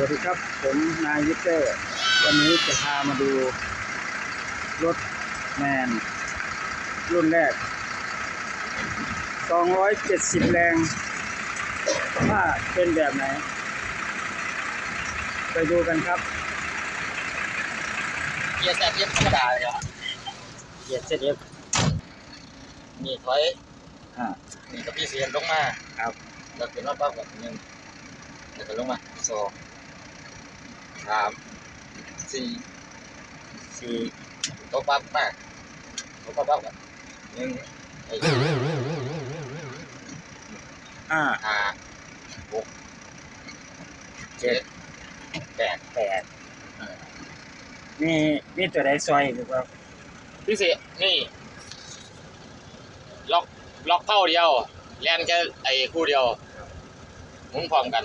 วัสดีครับ ผมนายยิปเตอร์ วันนี้จะพามาดู รถแมน รุ่นแรก 270 แรง ว่าเป็นแบบไหน ไปดูกันครับเกียร์แซดเอฟธรรมดาเลยครับเหยียดเซ็ตเอฟนี่ถอยอ่านี่กับพี่เสียนลงมา ครับแล้วขึ้นมาปั๊บกับหนึ่งแล้วก็ลงมาสอง สามสี่สี่ตกปั๊บมาตกปั๊บปั๊บกับหนึ่งไอ้ห้าห้าหกเจ็ดแปดแปดมีมีตัวใดซอยหรือเปล่าพี่เสียนี่ ล็อกล็อกเท่าเดียว แลนแค่ไอ้คู่เดียวหมุนพร้อมกัน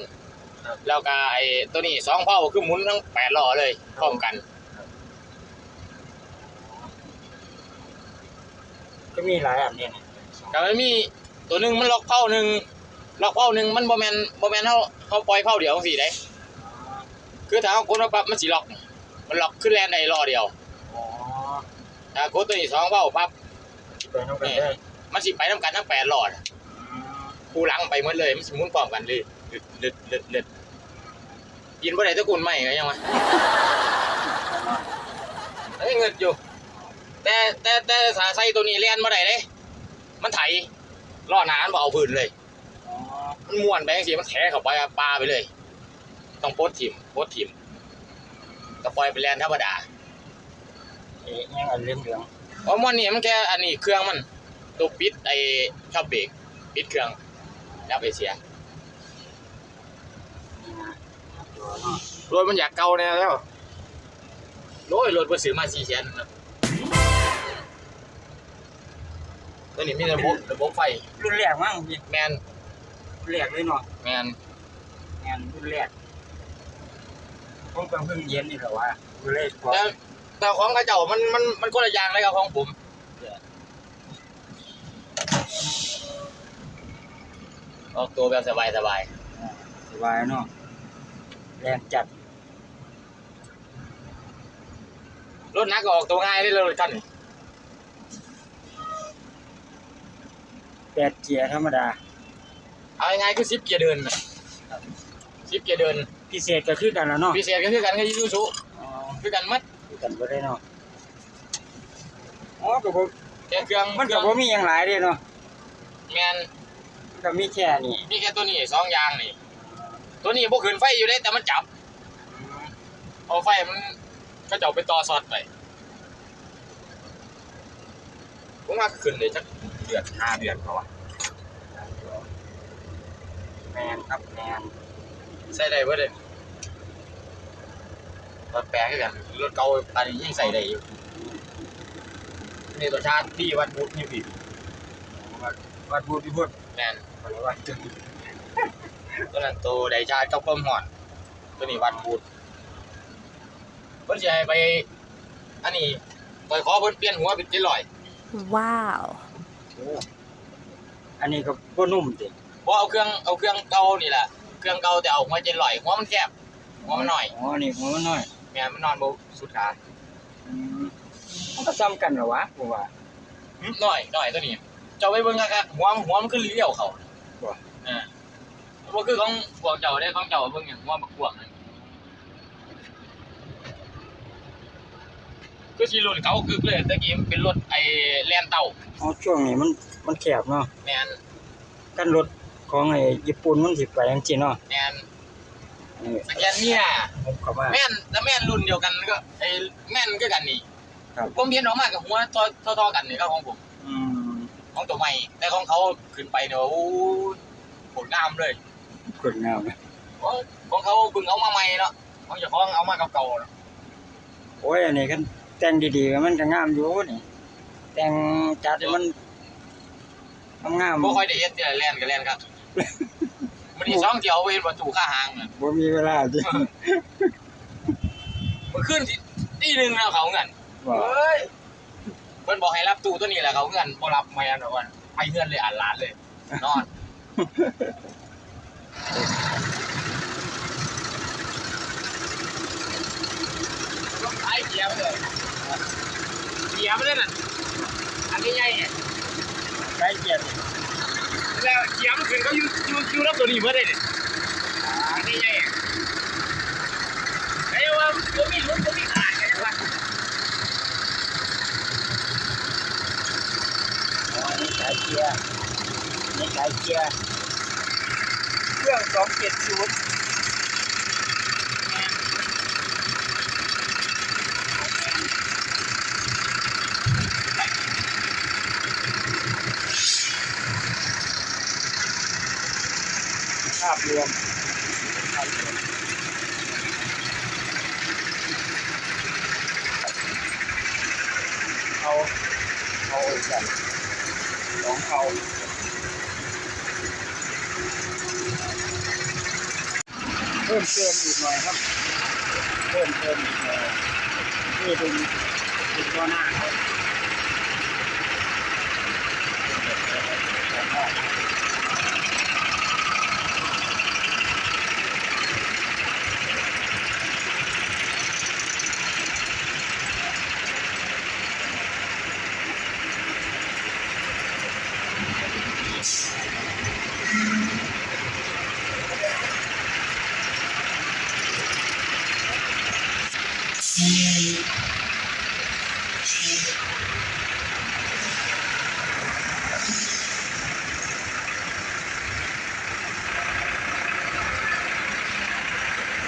แล้วก็ไอ้ตัวนี้สองเผ่าคือหมุนทั้งแปดล้อเลยพร้อมกันก็มีหลายอันเนี่ยนะแต่มันมีตัวหนึ่งมันล็อกเผ่าหนึ่งล็อกเผ่าหนึ่งมันบ่แมนบ่แมนเขาเขาปล่อยเผ่าเดียวจังซี่ได้คือถ้าเขากดมาปั๊บมันสิล็อก มันล็อกขึ้นแลนได้ล้อเดียวอ๋อถ้ากดตัวนี้สองเผ่าปั๊บไปน้องกันได้มันสิไปนํกันทั้งแปดล้อน่ะคู่หลังไปหมดเลยมันสิหมุนพร้อมกันเลย ลึดลึดลึดลึดยินบ่ได้ตะกุนใหม่ก็ยังวะเอ้ยเงินอยู่ แต่แต่แต่สาใส่ตัวนี้แล่นบ่ได้เด้มันไถล้อหน้ามันบ่เอาพื้นเลยอ๋อมันม้วนไปจังซี่มันแถเข้าไปปลาไปเลย ต้องโพสต์ทิมโพสต์ทิมก็ปล่อยไปแลนธรรมดาเอ๊ะยังอันเหลืองเหลืองเพราะมันนี่มันแค่อันนี้เครื่องมันตัวปิดไอ้ชอบเบรกปิดเครื่องแล้วไปเสีย ๆนี่นะตัวเนาะ รถมันอยากเก่าแน่แล้วโอ้ยรถบ่ซื้อมา4แสนครับตัวนี้มีระบบระบบไฟรุ่นแรกมั้งพี่แมนรุ่นแรกเลยเนาะแมนงานรุ่นแรกผมก็เพิ่งเย็นนี่แหละว่ารุ่นแรกพอแต่แต่ของเขาเจ้ามันมันมันคนละอย่างเลยกับของผมออกตัวแบบสบายสบายอ่าสบายเนาะ แรงจัด รถหนักก็ออกตัวง่ายได้เลยท่านนี่แปดเกียร์ธรรมดา เอาง่ายๆคือซิปเกียร์เดินน่ะซิปเกียร์เดิน พิเศษก็คือกันแล้วเนาะพิเศษก็คือกันกับยูซูอ๋อคือกันหมัดคือกันบ่ได้เนาะอ๋อก็บ่แต่เครื่องมันเคก็รื่องบ่มีหยังหลายเด้เนาะแมนมันก็มีแค่นี้มีแค่ตัวนี้สองอย่างนี่ ตัวนี้บ่ขึ้นไฟอยู่ได้แต่มันจับ เอาไฟมันก็จะเอาไปต่อซอดไปผมว่าขึ้นเลยจักเดือนห้าเดือนเขาอะแมนครับแมนใส่ได้เบิดเลยรถแปลงคือกันรถเก่าตอนนี้ยิ่งใส่ได้อยู่นี่ตัวชาติที่วัดบุตรนี่พี่วัดวัดบูพิพุทธแมนบ่ได้วัดจัง ตัวนั้นตัวไดชาติเก้าเพิ่มหอดตัวนี้วัดบุตรเพิ่นสิให้ไป อันนี้ปล่อยขอเพิ่นเปลี่ยนหัวเป็นเจ็ดร้อย Wow. โอ้อันนี้ก็บ่นุ่มติบ่เอาเครื่องเอาเครื่องเก่านี่แหละเครื่องเก่าแต่เอาหัวเจ็ดร้อยหัวมันแคบหัวมันน้อยอ๋อนี่หัวมันน้อยแม่นมันนอนบ่สุดขาอืมมันก็ซ้ำกันเหรอวะผมว่า หึน้อยน้อยตัวนี้เจ้าไปเบิ่งคักๆหัวมันหัวมันคือเลี้ยวเขาบ่ อ่า บ่คือของพวกเจ้าได้ของเจ้าเบิ่งอย่างหัวบักกวางนั่นคือสิรุ่นเก่าคือเลยตะกี้มันเป็นรถไอ้แลนเต่าอ๋อช่วงนี้มันมันแคบเนาะแม่นกันรถของไอ้ญี่ปุ่นมันสิไปจังซี่เนาะแม่นนี่สแกนเนี่ยผมเข้ามาแม่นแล้วแม่นรุ่นเดียวกันก็ไอ้แม่นก็กันนี่ครับผมเห็นออกมากับหัวต่อต่อๆกันนี่ก็ของผมอืมของตัวใหม่แต่ของเขาขึ้นไปเนี่ยโอ้ยโหดงามเลย กดงามนะของของเขาเพิ่งเอามาใหม่เนาะของเจ้าของเอามาเก่าๆเนาะโอ้ยอันนี้กันแต่งดีๆมันก็งามอยู่นี่แต่งจัดให้มันงามๆบ่ค่อยได้เฮ็ดที่แล่นก็แล่นครับมันนี่สองเที่ยวไปเห็นประตูข้าหางน่ะบ่มีเวลาจิมันขึ้นที่ตีหนึงแล้วเขาเงินว่าเฮ้ยเพิ่นบอกให้รับตู้ตัวนี้แหละเขาเงินบ่รับแม่นว่าไปเงินเลยอ่านร้านเลย นอนา ยเกียร์ไปเลยเกียร์ไปเลยน่ะอันนี้ใหญ่เนี่ยใช้เกียร์แล้วเกียร์มันขึ้นก็ยูยูยูรับตัวนี้เมื่อได้เนี่ยอันนี้ใหญ่ไอ้ว่าตัวมีลุ้นตัวมีขาดไงวะอ๋อนี่สายเกียร์นี่สายเกียร์เครื่องสองเจ็ดศูนย์ รวมภาพรวมเอาเอาแบบสองเขาเพิ่มเติมอีกหน่อยครับ เพิ่มเติมอีกหน่อยนี่ดึงดึงล้อหน้าครับ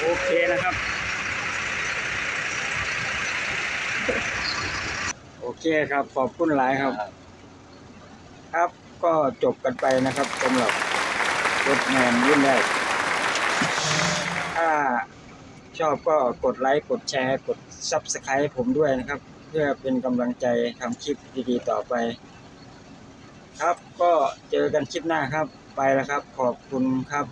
โอเคนะครับ โอเคครับ ขอบคุณหลายครับ ครับก็จบกันไปนะครับสำหรับรถแมนรุ่นแรกถ้าชอบก็กดไลค์ กดแชร์ กด Subscribe ผมด้วยนะครับ เพื่อเป็นกำลังใจทำคลิปดีๆต่อไป ครับก็เจอกันคลิปหน้าครับไปแล้วครับ ขอบคุณครับ